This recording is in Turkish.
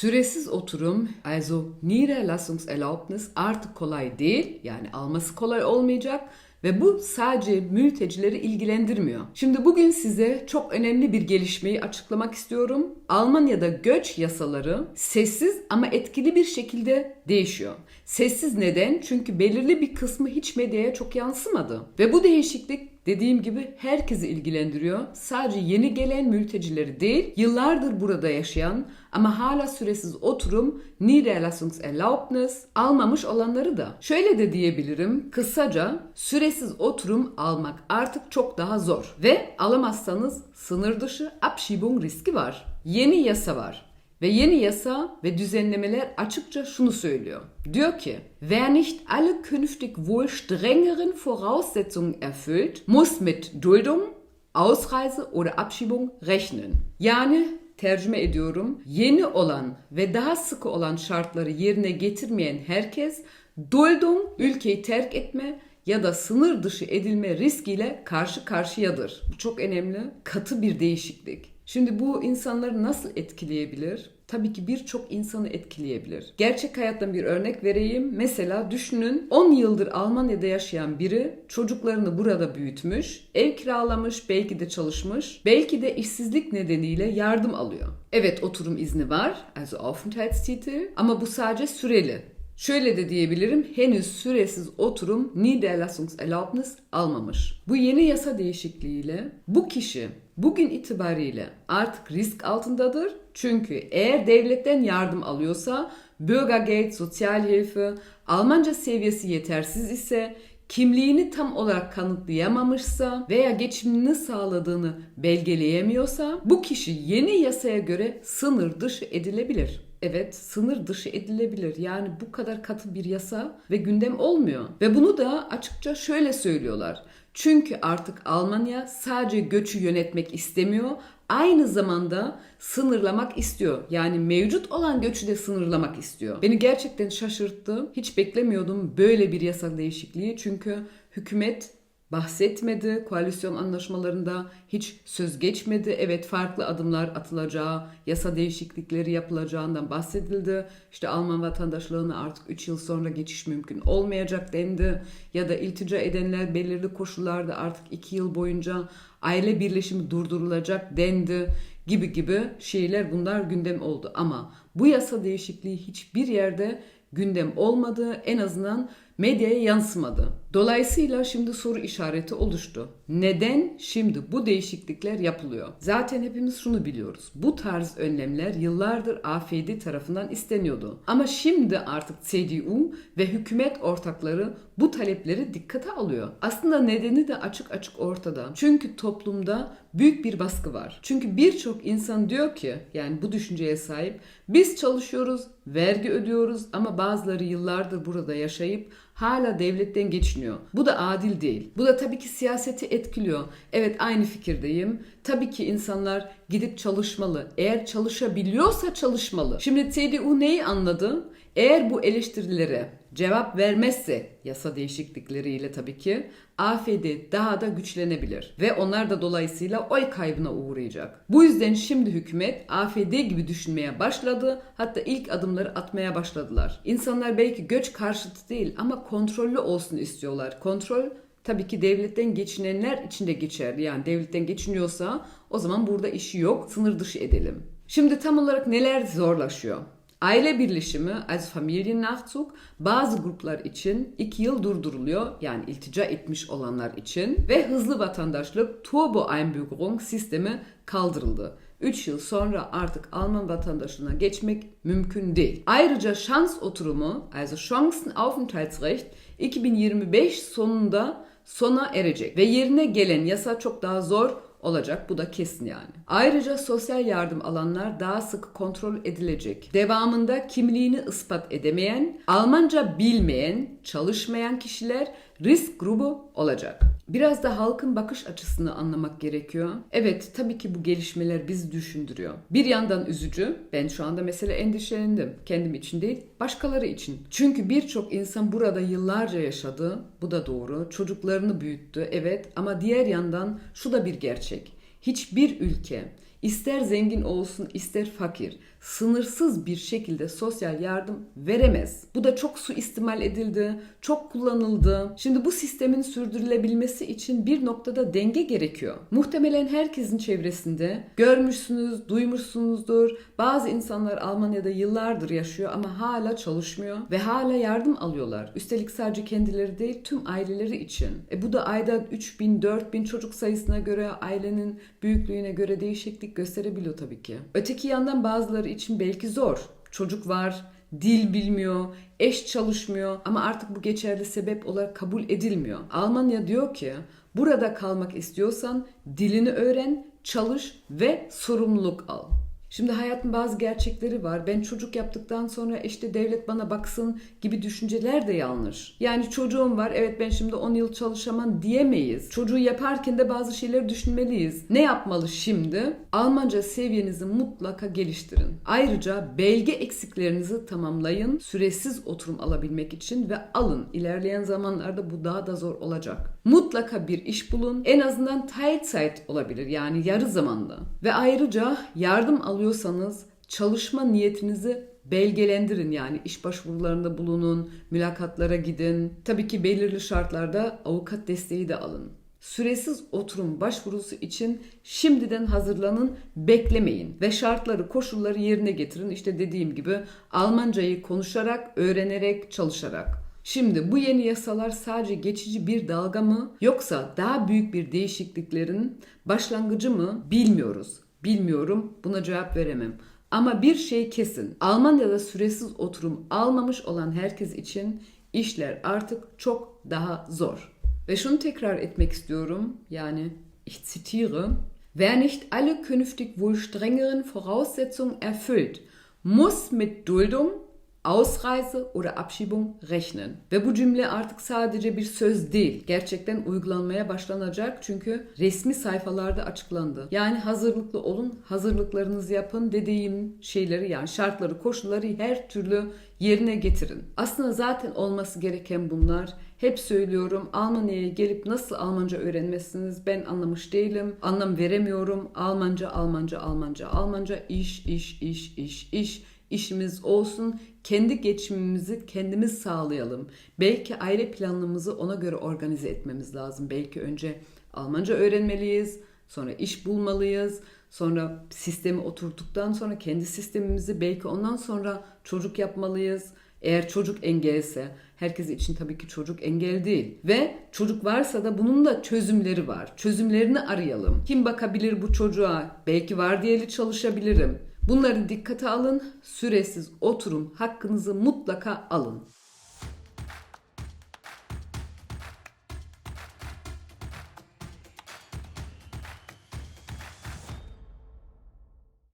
Süresiz oturum, also Niederlassungserlaubnis artık kolay değil. Yani alması kolay olmayacak. Ve bu sadece mültecileri ilgilendirmiyor. Şimdi bugün size çok önemli bir gelişmeyi açıklamak istiyorum. Almanya'da göç yasaları sessiz ama etkili bir şekilde değişiyor. Sessiz neden? Çünkü belirli bir kısmı hiç medyaya çok yansımadı. Ve bu değişiklik dediğim gibi herkesi ilgilendiriyor. Sadece yeni gelen mültecileri değil, yıllardır burada yaşayan ama hala süresiz oturum, Niederlassungserlaubnis almamış olanları da. Şöyle de diyebilirim, kısaca süresiz oturum almak artık çok daha zor ve alamazsanız sınır dışı Abschiebung riski var. Yeni yasa var. Ve yeni yasa ve düzenlemeler açıkça şunu söylüyor. Diyor ki, wer nicht alle künftig wohl strengeren Voraussetzungen erfüllt, muss mit Duldung, Ausreise oder Abschiebung rechnen. Yani tercüme ediyorum. Yeni olan ve daha sıkı olan şartları yerine getirmeyen herkes Duldung, ülkeyi terk etme ya da sınır dışı edilme riskiyle karşı karşıyadır. Bu çok önemli, katı bir değişiklik. Şimdi bu insanları nasıl etkileyebilir? Tabii ki birçok insanı etkileyebilir. Gerçek hayattan bir örnek vereyim. Mesela düşünün 10 yıldır Almanya'da yaşayan biri çocuklarını burada büyütmüş, ev kiralamış, belki de çalışmış, belki de işsizlik nedeniyle yardım alıyor. Evet oturum izni var, also Aufenthaltstitel ama bu sadece süreli. Şöyle de diyebilirim, henüz süresiz oturum Niederlassungserlaubnis almamış. Bu yeni yasa değişikliğiyle bu kişi bugün itibariyle artık risk altındadır. Çünkü eğer devletten yardım alıyorsa Bürgergeld, Sozialhilfe, Almanca seviyesi yetersiz ise kimliğini tam olarak kanıtlayamamışsa veya geçimini sağladığını belgeleyemiyorsa bu kişi yeni yasaya göre sınır dışı edilebilir. Evet, sınır dışı edilebilir. Yani bu kadar katı bir yasa ve gündem olmuyor. Ve bunu da açıkça şöyle söylüyorlar. Çünkü artık Almanya sadece göçü yönetmek istemiyor, aynı zamanda sınırlamak istiyor. Yani mevcut olan göçü de sınırlamak istiyor. Beni gerçekten şaşırttı. Hiç beklemiyordum böyle bir yasa değişikliği. Çünkü hükümet bahsetmedi. Koalisyon anlaşmalarında hiç söz geçmedi. Evet farklı adımlar atılacağı, yasa değişiklikleri yapılacağından bahsedildi. İşte Alman vatandaşlığına artık 3 yıl sonra geçiş mümkün olmayacak dendi. Ya da iltica edenler belirli koşullarda artık 2 yıl boyunca aile birleşimi durdurulacak dendi gibi gibi şeyler bunlar gündem oldu. Ama bu yasa değişikliği hiçbir yerde gündem olmadı. En azından medyaya yansımadı. Dolayısıyla şimdi soru işareti oluştu. Neden şimdi bu değişiklikler yapılıyor? Zaten hepimiz şunu biliyoruz. Bu tarz önlemler yıllardır AFD tarafından isteniyordu. Ama şimdi artık CDU ve hükümet ortakları bu talepleri dikkate alıyor. Aslında nedeni de açık açık ortada. Çünkü toplumda büyük bir baskı var. Çünkü birçok insan diyor ki yani bu düşünceye sahip biz çalışıyoruz, vergi ödüyoruz ama bazıları yıllardır burada yaşayıp hala devletten geçiniyor. Bu da adil değil. Bu da tabii ki siyaseti etkiliyor. Evet aynı fikirdeyim. Tabii ki insanlar gidip çalışmalı. Eğer çalışabiliyorsa çalışmalı. Şimdi CDU neyi anladı? Eğer bu eleştirilere cevap vermezse yasa değişiklikleriyle tabii ki AFD daha da güçlenebilir ve onlar da dolayısıyla oy kaybına uğrayacak. Bu yüzden şimdi hükümet AFD gibi düşünmeye başladı. Hatta ilk adımları atmaya başladılar. İnsanlar belki göç karşıtı değil ama kontrollü olsun istiyorlar. Kontrol tabii ki devletten geçinenler için de geçerli. Yani devletten geçiniyorsa o zaman burada işi yok. Sınır dışı edelim. Şimdi tam olarak neler zorlaşıyor? Aile birleşimi, also Familiennachzug bazı gruplar için 2 yıl durduruluyor. Yani iltica etmiş olanlar için ve hızlı vatandaşlık Turbo Einbürgerung sistemi kaldırıldı. 3 yıl sonra artık Alman vatandaşlığına geçmek mümkün değil. Ayrıca şans oturumu, also Chancenaufenthaltsrecht 2025 sonunda sona erecek ve yerine gelen yasa çok daha zor olacak. Bu da kesin yani. Ayrıca sosyal yardım alanlar daha sık kontrol edilecek. Devamında kimliğini ispat edemeyen, Almanca bilmeyen, çalışmayan kişiler risk grubu olacak. Biraz da halkın bakış açısını anlamak gerekiyor. Evet tabii ki bu gelişmeler bizi düşündürüyor. Bir yandan üzücü. Ben şu anda mesela endişelendim. Kendim için değil başkaları için. Çünkü birçok insan burada yıllarca yaşadı. Bu da doğru. Çocuklarını büyüttü. Evet ama diğer yandan şu da bir gerçek. Hiçbir ülke ister zengin olsun ister fakir sınırsız bir şekilde sosyal yardım veremez. Bu da çok suistimal edildi, çok kullanıldı. Şimdi bu sistemin sürdürülebilmesi için bir noktada denge gerekiyor. Muhtemelen herkesin çevresinde görmüşsünüz, duymuşsunuzdur. Bazı insanlar Almanya'da yıllardır yaşıyor ama hala çalışmıyor ve hala yardım alıyorlar. Üstelik sadece kendileri değil tüm aileleri için. E bu da ayda 3000 4000 çocuk sayısına göre ailenin büyüklüğüne göre değişiklik gösterebiliyor tabii ki. Öteki yandan bazıları için belki zor. Çocuk var, dil bilmiyor, eş çalışmıyor ama artık bu geçerli sebep olarak kabul edilmiyor. Almanya diyor ki burada kalmak istiyorsan dilini öğren, çalış ve sorumluluk al. Şimdi hayatın bazı gerçekleri var. Ben çocuk yaptıktan sonra işte devlet bana baksın gibi düşünceler de yanlış. Yani çocuğum var evet ben şimdi 10 yıl çalışamam diyemeyiz. Çocuğu yaparken de bazı şeyleri düşünmeliyiz. Ne yapmalı şimdi? Almanca seviyenizi mutlaka geliştirin. Ayrıca belge eksiklerinizi tamamlayın. Süresiz oturum alabilmek için ve alın. İlerleyen zamanlarda bu daha da zor olacak. Mutlaka bir iş bulun. En azından Teilzeit olabilir yani yarı zamanlı. Ve ayrıca yardım alıyorsanız çalışma niyetinizi belgelendirin yani iş başvurularında bulunun, mülakatlara gidin. Tabii ki belirli şartlarda avukat desteği de alın. Süresiz oturum başvurusu için şimdiden hazırlanın, beklemeyin ve şartları, koşulları yerine getirin. İşte dediğim gibi Almancayı konuşarak, öğrenerek, çalışarak. Şimdi bu yeni yasalar sadece geçici bir dalga mı yoksa daha büyük bir değişikliklerin başlangıcı mı bilmiyoruz. Bilmiyorum buna cevap veremem. Ama bir şey kesin. Almanya'da süresiz oturum almamış olan herkes için işler artık çok daha zor. Ve şunu tekrar etmek istiyorum. Yani ich zitiere. Wer nicht alle künftig wohl strengeren Voraussetzungen erfüllt, muss mit Duldung Ausreise oder Abschiebung rechnen. Ve bu cümle artık sadece bir söz değil. Gerçekten uygulanmaya başlanacak çünkü resmi sayfalarda açıklandı. Yani hazırlıklı olun, hazırlıklarınızı yapın dediğim şeyleri yani şartları, koşulları her türlü yerine getirin. Aslında zaten olması gereken bunlar. Hep söylüyorum Almanya'ya gelip nasıl Almanca öğrenmezsiniz ben anlamış değilim. Anlam veremiyorum. Almanca, Almanca, Almanca, Almanca, iş, iş, iş, iş, iş işimiz olsun. Kendi geçimimizi kendimiz sağlayalım. Belki aile planımızı ona göre organize etmemiz lazım. Belki önce Almanca öğrenmeliyiz, sonra iş bulmalıyız, sonra sistemi oturttuktan sonra kendi sistemimizi belki ondan sonra çocuk yapmalıyız. Eğer çocuk engelse, herkes için tabii ki çocuk engel değil. Ve çocuk varsa da bunun da çözümleri var. Çözümlerini arayalım. Kim bakabilir bu çocuğa? Belki vardiyeli çalışabilirim. Bunları dikkate alın. Süresiz oturum hakkınızı mutlaka alın.